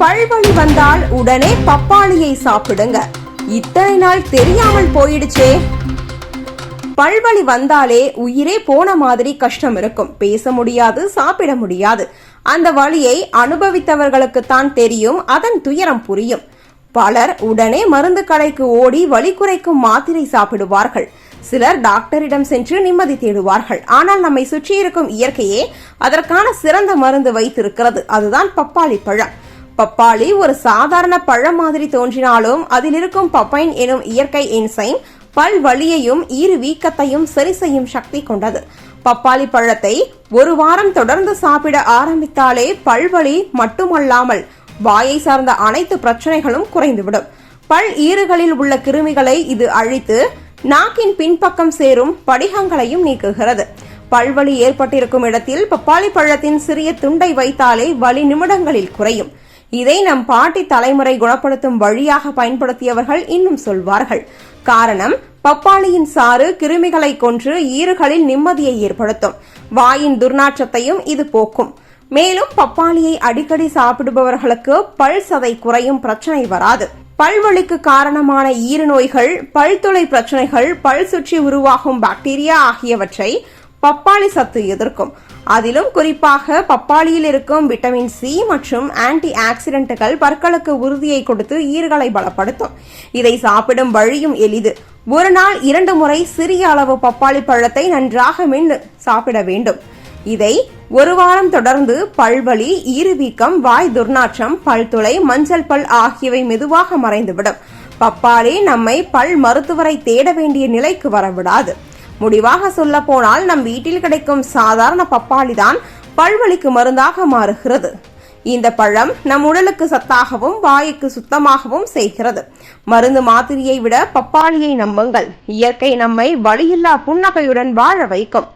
பல்வழி வந்தால் உடனே பப்பாளியை சாப்பிடுங்க. இத்தனை நாள் தெரியாமல் போயிடுச்சே. பல்வழி வந்தாலே உயிரே போன மாதிரி கஷ்டம் இருக்கும். பேச முடியாது சாப்பிட முடியாது. அந்த வழியை அனுபவித்தவர்களுக்குத்தான் தெரியும் அதன் துயரம் புரியும். பலர் உடனே மருந்து கடைக்கு ஓடி வலி குறைக்கும் மாத்திரை சாப்பிடுவார்கள். சிலர் டாக்டரிடம் சென்று நிம்மதி தேடுவார்கள். ஆனால் நம்மை சுற்றி இருக்கும் இயற்கையே அதற்கான சிறந்த மருந்து வைத்திருக்கிறது. அதுதான் பப்பாளி பழம். பப்பாளி ஒரு சாதாரண பழம் மாதிரி தோன்றினாலும் அதில் இருக்கும் பப்பைன் எனும் இயற்கை என்சைம் பல் வலியையும் ஈறு வீக்கத்தையும் சரி செய்யும் சக்தி கொண்டது. பப்பாளி பழத்தை ஒரு வாரம் தொடர்ந்து சாப்பிட ஆரம்பித்தாலே பல்வலி மட்டுமல்லாமல் வாயை சார்ந்த அனைத்து பிரச்சனைகளும் குறைந்துவிடும். பல் ஈறுகளில் உள்ள கிருமிகளை இது அழித்து நாக்கின் பின்பக்கம் சேரும் படிகங்களையும் நீக்குகிறது. பல்வலி ஏற்பட்டிருக்கும் இடத்தில் பப்பாளி பழத்தின் சிறிய துண்டை வைத்தாலே வலி நிமிடங்களில் குறையும். இதை நம் பாட்டி தலைமுறை குணப்படுத்தும் வழியாக பயன்படுத்தியவர்கள் இன்னும் சொல்வார்கள். காரணம் பப்பாளியின் சாறு கிருமிகளை கொன்று ஈறுகளில் நிம்மதியை ஏற்படுத்தும். வாயின் துர்நாற்றத்தையும் இது போக்கும். மேலும் பப்பாளியை அடிக்கடி சாப்பிடுபவர்களுக்கு பல் சதை குறையும் பிரச்சனை வராது. பல்வழிக்கு காரணமான ஈறு நோய்கள் பல்துளை பிரச்சனைகள் பல் சுற்றி உருவாகும் பாக்டீரியா ஆகியவற்றை பப்பாளி சத்து எதிர்க்கும். அதிலும் குறிப்பாக பப்பாளியில் இருக்கும் விட்டமின் சி மற்றும் ஆன்டி ஆக்சிடென்ட்டுகள் பற்களுக்கு உறுதியை கொடுத்து ஈர்களை பலப்படுத்தும். இதை சாப்பிடும் வழியும் எளிது. ஒரு நாள் இரண்டு முறை சிறிய அளவு பப்பாளி பழத்தை நன்றாக மென்று சாப்பிட வேண்டும். இதை ஒரு வாரம் தொடர்ந்து பல்வலி ஈறுவீக்கம் வாய் துர்நாற்றம் பல்துளை மஞ்சள் பல் ஆகியவை மெதுவாக மறைந்துவிடும். பப்பாளி நம்மை பல் மருத்துவரை தேட வேண்டிய நிலைக்கு வரவிடாது. முடிவாக சொல்ல போனால் நம் வீட்டில் கிடைக்கும் சாதாரண பப்பாளி தான் பல்வலிக்கு மருந்தாக மாறுகிறது. இந்த பழம் நம் உடலுக்கு சத்தாகவும் வாய்க்கு சுத்தமாகவும் செய்கிறது. மருந்து மாத்திரையை விட பப்பாளியை நம்புங்கள். இயற்கை நம்மை வழியில்லா புன்னகையுடன் வாழ வைக்கும்.